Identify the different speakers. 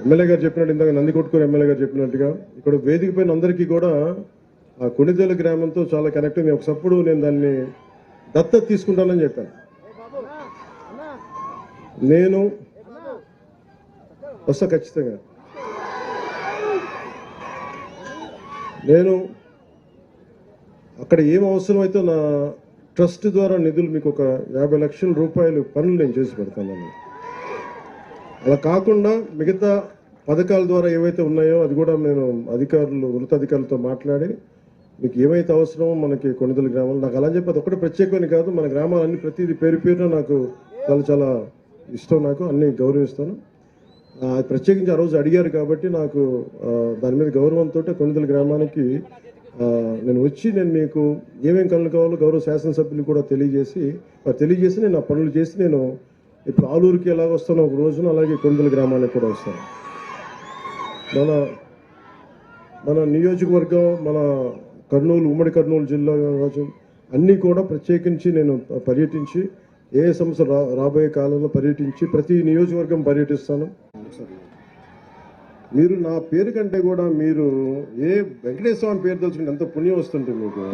Speaker 1: MLA గారు చెప్పినట్టు ఇందాక కొట్టుకుని ఎమ్మెల్యే గారు చెప్పినట్టుగా ఇక్కడ వేదిక పైన అందరికీ కూడా ఆ కొణిదేల గ్రామంతో చాలా కనెక్ట్ అయింది ఒకసప్పుడు నేను దాన్ని దత్తత తీసుకుంటానని చెప్పాను. నేను వస్తా ఖచ్చితంగా. నేను అక్కడ ఏం అవసరమైతే నా ట్రస్ట్ ద్వారా నిధులు మీకు ఒక యాభై లక్షల రూపాయలు పనులు నేను చేసి పెడతాను అలా కాకుండా మిగతా పథకాల ద్వారా ఏవైతే ఉన్నాయో అది కూడా నేను అధికారులు ఉన్నతాధికారులతో మాట్లాడి మీకు ఏమైతే అవసరమో మనకి కొనిదల గ్రామాలు నాకు అలా చెప్పి అది ప్రత్యేకమైన కాదు మన గ్రామాలన్నీ ప్రతిదీ పేరు పేరున నాకు చాలా చాలా ఇష్టం నాకు అన్ని గౌరవిస్తాను. ప్రత్యేకించి ఆ రోజు అడిగారు కాబట్టి నాకు దాని మీద గౌరవంతో కొనిదల గ్రామానికి నేను వచ్చి నేను మీకు ఏమేమి కళ్ళు కావాలో గౌరవ శాసనసభ్యులు కూడా తెలియజేసి తెలియజేసి నేను ఆ పనులు చేసి నేను ఇప్పుడు ఆలూరుకి ఎలా వస్తానో ఒక రోజున అలాగే కొండల గ్రామానికి కూడా వస్తాను. మన మన నియోజకవర్గం మన కర్నూలు ఉమ్మడి కర్నూలు జిల్లా కావచ్చు అన్నీ కూడా ప్రత్యేకించి నేను పర్యటించి ఏ సంస్థ రా రాబోయే కాలంలో పర్యటించి ప్రతి నియోజకవర్గం పర్యటిస్తాను. మీరు నా పేరు కంటే కూడా మీరు ఏ వెంకటేశ్వర స్వామి పేరు తెలుసుకుంటే ఎంత పుణ్యం వస్తుంటుంది మీకు.